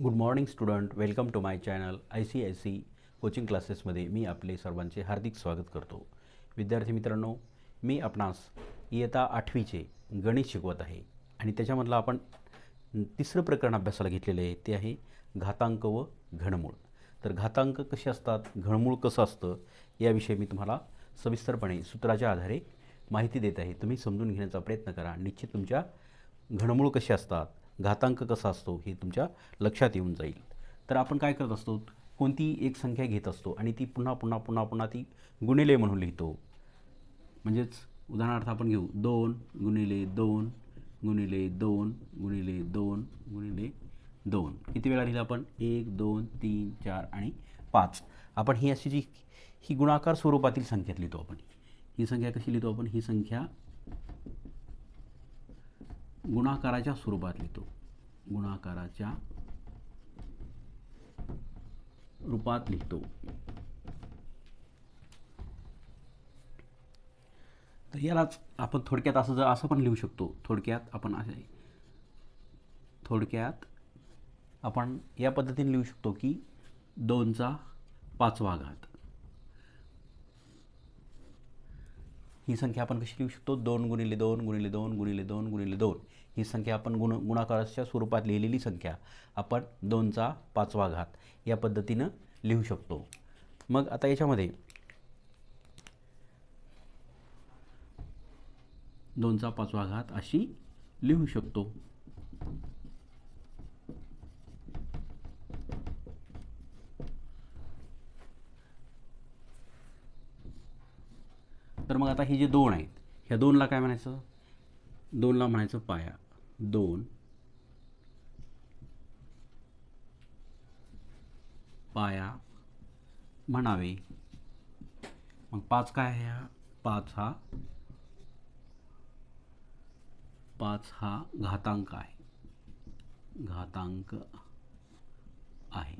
Good morning student welcome to my channel I C I C coaching क्लासेसमध्ये मी आपले सर्वांचे हार्दिक स्वागत करतो. विद्यार्थी मित्रांनो मी आपणास इयता आठवीचे गणित शिकवत आहे आणि त्याच्यामधलं आपण तिसरं प्रकरण अभ्यासाला घेतलेलं आहे ते आहे घातांक व घनमूळ. तर घातांक कसे असतात घनमूळ कसं असतं याविषयी मी तुम्हाला सविस्तरपणे सूत्राच्या आधारे माहिती देत आहे. तुम्ही समजून घेण्याचा प्रयत्न करा. निश्चित तुमच्या घनमूळ कसे असतात घातांक कसा असतो हे तुमच्या लक्षात येऊन जाईल. तर आपण काय करत असतो? कोणती एक संख्या घेत असतो आणि ती पुन्हा पुन्हा पुन्हा पुन्हा ती गुणिले म्हणून लिहितो. म्हणजेच उदाहरणार्थ आपण घेऊ. दोन गुणिले दोन गुणिले दोन गुणिले दोन गुणिले दोन. किती वेळा लिहिलं आपण? एक दोन तीन चार आणि पाच. आपण ही अशी जी ही गुणाकार स्वरूपातील संख्यात लिहितो आपण. ही संख्या कशी लिहितो आपण? ही संख्या गुणाकाराच्या स्वरूपात लिहितो. गुणाकाराच्या रूपात लिहितो. तर यालाच आपण थोडक्यात असं जर असं पण लिहू शकतो. थोडक्यात आपण असे थोडक्यात आपण या पद्धतीने लिहू शकतो की दोनचा पाचवा घात ही संख्या आपण कशी लिहू शकतो? दोन गुणिले दोन गुणिले दोन गुणिले दोन गुणिले दोन. ही संख्या आपण गुण गुणाकाराच्या स्वरूपात लिहिलेली संख्या. आपण दोनचा पाचवा घात या पद्धतीनं लिहू शकतो. मग आता याच्यामध्ये दोनचा पाचवा घात अशी लिहू शकतो. तर मग आता हे जे दोन आहेत ह्या दोनला काय म्हणायचं? दोनला म्हणायचं पाया. दोन. पाया म्हणावे. मग पाच काय आहे हा पाच हा. पाच हा घातांक आहे. घातांक आहे.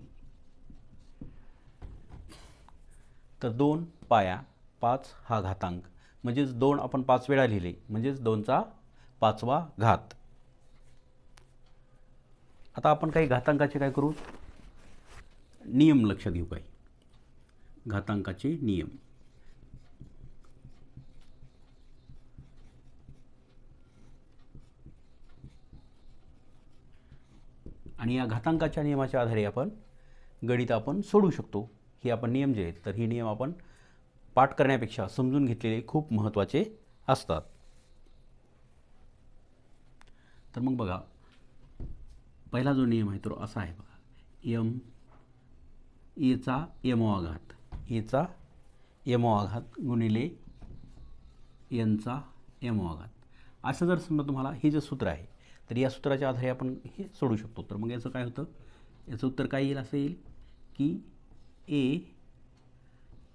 तर दोन पाया. पाच हा घातांक. म्हणजेच दोन आपण पाच वेळा लिहिले. म्हणजेच दोनचा पाचवा घात. आता आपण काही घातांकाचे काय करू? नियम लक्षात घेऊ काही. घातांकाचे नियम. आणि या घातांकाच्या नियमाच्या आधारे आपण गणित आपण सोडू शकतो. हे आपण नियम जे आहेत तर हे नियम आपण पाठ करण्यापेक्षा समजून घेतलेले खूप महत्त्वाचे असतात. तर मग बघा पहिला जो नियम आहे तो असा आहे बघा. यम एचा यमोआघात. एचा यमोआघात गुणिले यांचा यमोआघात. असं जर समजा तुम्हाला हे जे सूत्र आहे तर या सूत्राच्या आधारे आपण हे सोडू शकतो. तर मग याचं काय होतं? याचं उत्तर काय येईल? असं येईल की ए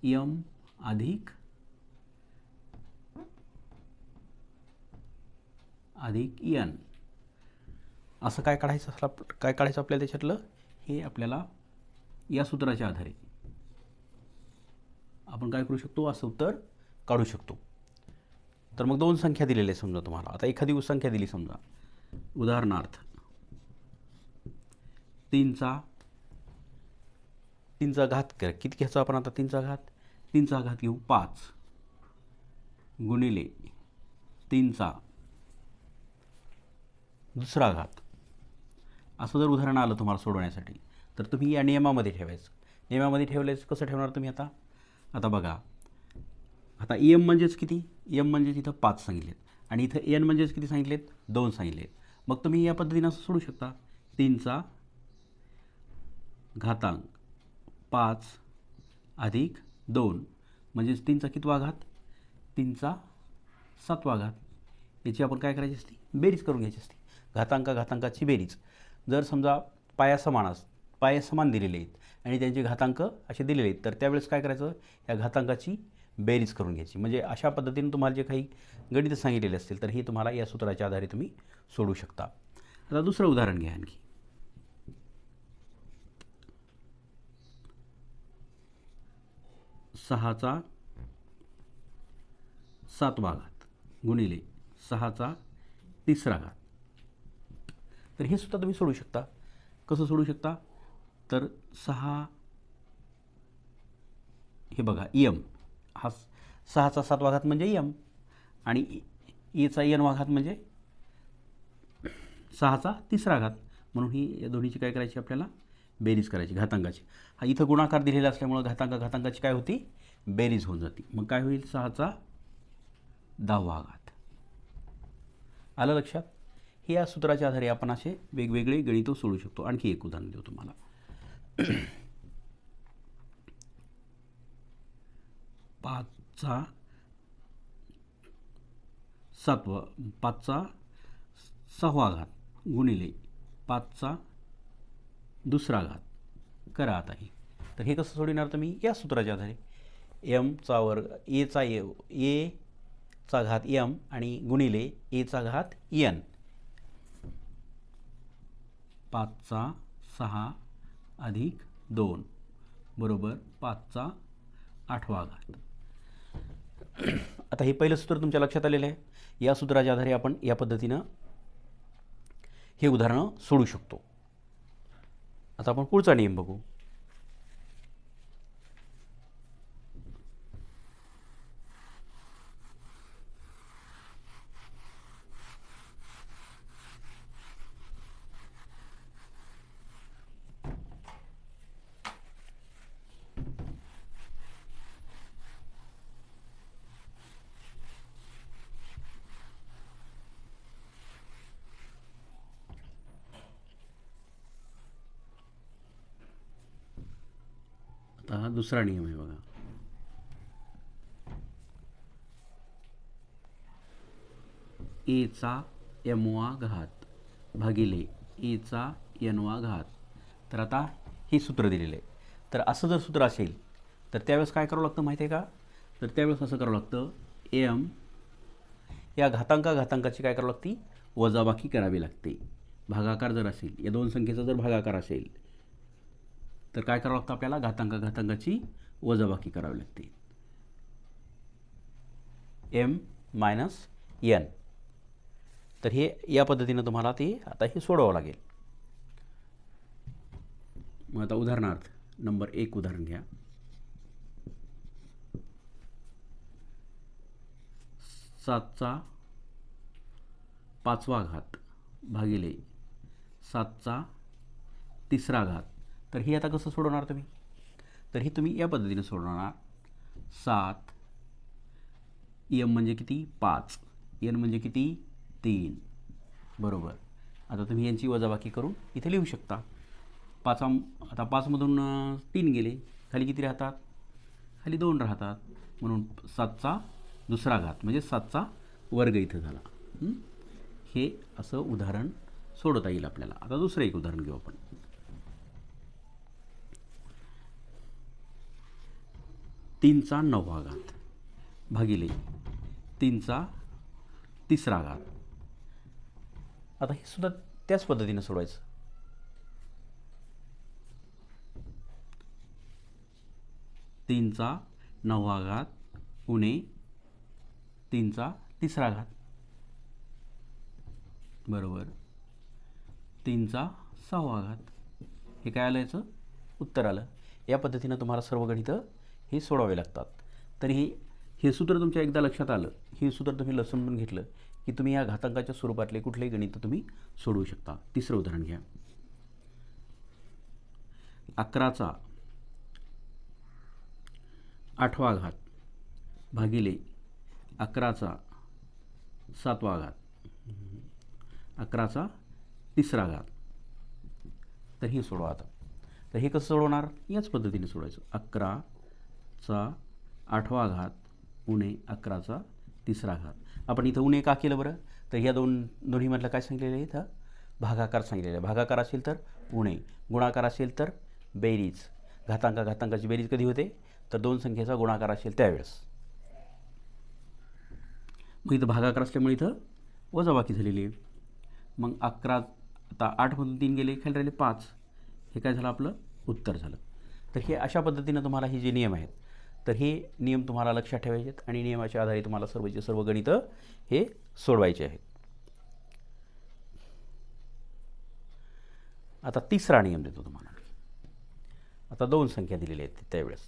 यम अधिक अधिक यन असं काय काढायचं असलं काय काढायचं आपल्याला त्याच्यातलं? हे आपल्याला या सूत्राच्या आधारे. आपण काय करू शकतो? असं उत्तर काढू शकतो. तर मग दोन संख्या दिलेल्या आहे समजा तुम्हाला. आता एखादी संख्या दिली समजा. उदाहरणार्थ तीनचा तीनचा घात कर किती घ्यायचा आपण आता? तीनचा घात? तीनचा घात घेऊ पाच. गुणिले तीनचा दुसरा घात. असं जर उदाहरण आलं तुम्हाला सोडवण्यासाठी तर तुम्ही या नियमामध्ये ठेवायचं. नियमामध्ये ठेवल्याचं कसं ठेवणार तुम्ही आता? आता बघा आता एम म्हणजेच किती? एम म्हणजेच इथं पाच सांगितलेत. आणि इथं एन म्हणजेच किती सांगितलेत? दोन सांगितलेत. मग तुम्ही या पद्धतीनं असं सोडू शकता. तीनचा घातांक पाच अधिक दोन. म्हणजेच तीनचा कितवा घात? तीनचा सातवा घात. याची आपण काय करायची असती? बेरीज करून घ्यायची असती. घातांका घातांकाची बेरीज. जर समजा पाया समान अस पाया समान दिलेले आहेत आणि त्यांचे घातांक असे दिलेले आहेत तर त्यावेळेस काय करायचं? या घातांकाची बेरीज करून घ्यायची. म्हणजे अशा पद्धतीने तुम्हाला जे काही गणित सांगितलेले असतील तर हे तुम्हाला या सूत्राच्या आधारे तुम्ही सोडू शकता. आता दुसरं उदाहरण घ्या आणखी. सहाचा सातवा घात गुणिले सहाचा तिसरा घात. तर हे सुद्धा तुम्ही सोडू शकता. कसं सोडू शकता? तर सहा हे बघा यम. हा सहाचा सातवा घात म्हणजे यम. आणि एचा एनवा घात म्हणजे सहाचा तिसरा घात. म्हणून ही या दोन्हीची काय करायची आपल्याला? बेरीज करायची घातांकाची. हा इथं गुणाकार दिलेला असल्यामुळं घातांक घातांकाची काय होती? बेरीज होऊन जाते. मग काय होईल? सहाचा दहावा घात आलं लक्षात? हे या सूत्राच्या आधारे आपण असे वेगवेगळे गणितं सोडू शकतो. आणखी एक उदाहरण देऊ तुम्हाला. पाचचा सातवा पाचचा सहावा घात गुणिले पाचचा दुसरा घात. करा आता हे. तर हे कसं सोडविणार तुम्ही? या सूत्राच्या आधारे. एमचा वर्ग एचा ए एचा घात एम आणि गुणिले एचा घात एन पाचचा सहा अधिक दोन. बरोबर पाचचा आठवा घात. आता हे पहिलं सूत्र तुमच्या लक्षात आलेलं आहे. या सूत्राच्या आधारे आपण या पद्धतीनं हे उदाहरणं सोडू शकतो. आता आपण पुढचा नियम बघू. हा दुसरा नियम आहे बघा. एचा एमवा घात भागिले एचा एनवा घात. तर आता हे सूत्र दिलेलं. आहे तर असं जर सूत्र असेल तर त्यावेळेस काय करावं लागतं माहिती आहे का? तर त्यावेळेस असं करावं लागतं एम या घातांका घातांकाची काय करावं लागते? वजाबाकी करावी लागते. भागाकार जर असेल या दोन संख्येचा जर भागाकार असेल तर काय करावं लागतं आपल्याला? घातांक घातांकाची वजाबाकी करावी लागते. एम मायनस एन तर हे या पद्धतीनं तुम्हाला ते आता हे सोडवावं लागेल. मग आता उदाहरणार्थ नंबर एक उदाहरण घ्या. सातचा पाचवा घात भागिले सातचा तिसरा घात तर हे आता कसं सोडवणार तुम्ही? तर हे तुम्ही या पद्धतीने सोडवणार. सात. यम म्हणजे किती? पाच. एन म्हणजे किती? तीन. बरोबर. आता तुम्ही यांची वजाबाकी करून इथे लिहू शकता. पाचा आता पाचमधून तीन गेले. खाली किती राहतात? खाली दोन राहतात. म्हणून सातचा दुसरा घात म्हणजे सातचा वर्ग इथं झाला. हे असं उदाहरण सोडवता येईल आपल्याला. आता दुसरं एक उदाहरण घेऊ आपण. तीनचा नववा घात. भागिले. तीनचा तिसरा घात. आता हे सुद्धा त्याच पद्धतीनं सोडवायचं. तीनचा नववा घात उणे तीनचा तिसरा घात. बरोबर. तीनचा सहावा घात. हे काय आलं याचं? उत्तर आलं. या पद्धतीनं तुम्हाला सर्व गणितं हे सोडावे लागतात. तर हे हे सूत्र तुमच्या एकदा लक्षात आलं हे सूत्र तुम्ही ल- घेतलं की तुम्ही या घातांकाच्या स्वरूपातले कुठलेही गणित तुम्ही सोडवू शकता. तिसरं उदाहरण घ्या. अकराचा आठवा घात भागिले अकराचा सातवा घात. अकराचा तिसरा घात. तर हे सोडवा आता. तर हे कसं सोडवणार? याच पद्धतीने सोडवायचं. चा आठवा घात उणे अकराचा तिसरा घात. आपण इथं उणे का केलं बरं? तर ह्या दोन दोन्हीमधलं काय सांगितलेलं आहे इथं? भागाकार सांगितलेलं आहे. भागाकार असेल तर उणे गुणाकार असेल तर बेरीज. घातांका घातांकाची बेरीज कधी होते? तर दोन संख्येचा गुणाकार असेल त्यावेळेस. मग इथं भागाकार असल्यामुळे इथं वजाबाकी झालेली आहे. मग अकरा आता आठमधून तीन गेले खाली राहिले पाच. हे काय झालं आपलं? उत्तर झालं. तर हे अशा पद्धतीनं तुम्हाला हे जे नियम आहेत तर हे नियम तुम्हाला लक्षात ठेवायचे आहेत आणि नियमाच्या आधारे तुम्हाला सर्वचे सर्व गणितं हे सोडवायचे आहेत. आता तिसरा नियम देतो तुम्हाला आता दोन संख्या दिलेल्या आहेत त्यावेळेस.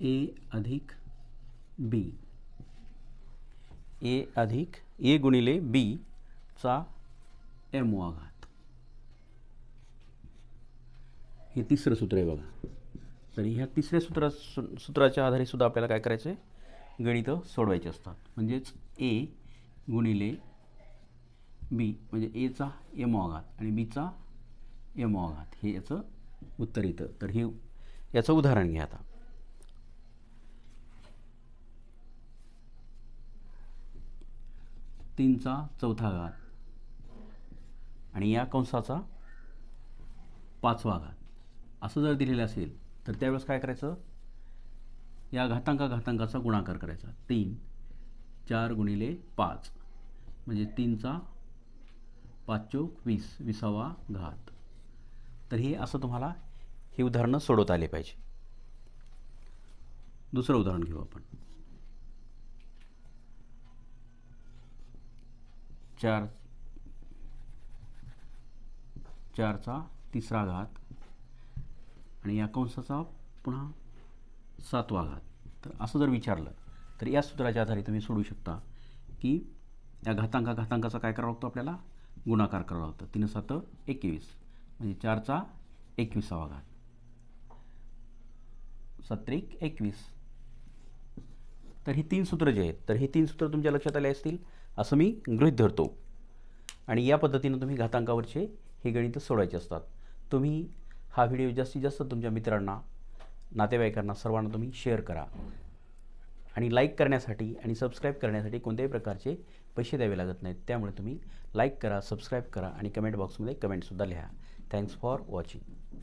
ए अधिक बी. ए अधिक ए गुणिले बी चा एम वाघात हे तिसरं सूत्र आहे बघा. तरी ह्या तिसऱ्या सूत्रा सूत्राच्या आधारे सुद्धा आपल्याला काय करायचं आहे गणितं सोडवायची असतात. म्हणजेच ए गुणिले बी म्हणजे एचा एम वाघात आणि बीचा एम वाघात हे याचं उत्तर येतं. तर हे याचं उदाहरण घ्या आता. तीनचा चौथा घात. आणि या कंसाचा पाचवा घात. असं जर दिलेलं असेल तर त्यावेळेस काय करायचं? या घातांका घातांकाचा गुणाकार करायचा. तीन चार गुणिले पाच. म्हणजे तीनचा पाच चौक वीस विसावा घात. तर हे असं तुम्हाला ही उदाहरणं सोडवता आले पाहिजे. दुसरं उदाहरण घेऊ आपण. चार चारचा तिसरा घात. आणि या कंसाचा पुन्हा सातवा घात. तर असं जर विचारलं तर या सूत्राच्या आधारे तुम्ही सोडू शकता की या घातांका घातांकाचा काय करावं लागतो आपल्याला? गुणाकार करावा लागतो. तीन सात एकवीस. म्हणजे चारचा एकविसावा घात. सत्रिक एकवीस. तर ही तीन सूत्र जे आहेत तर हे तीन सूत्र तुमच्या लक्षात आले असतील? असं मी गृहीत धरतो. आणि या पद्धतीनं तुम्ही घातांकावरचे हे गणितं सोडवायचे असतात. तुम्ही हा व्हिडिओ जास्तीत जास्त तुमच्या मित्रांना नातेवाईकांना सर्वांना तुम्ही शेअर करा. आणि लाईक करण्यासाठी आणि सबस्क्राईब करण्यासाठी कोणत्याही प्रकारचे पैसे द्यावे लागत नाहीत. त्यामुळे तुम्ही लाईक करा सबस्क्राईब करा आणि कमेंट बॉक्समध्ये कमेंटसुद्धा लिहा. Thanks for watching.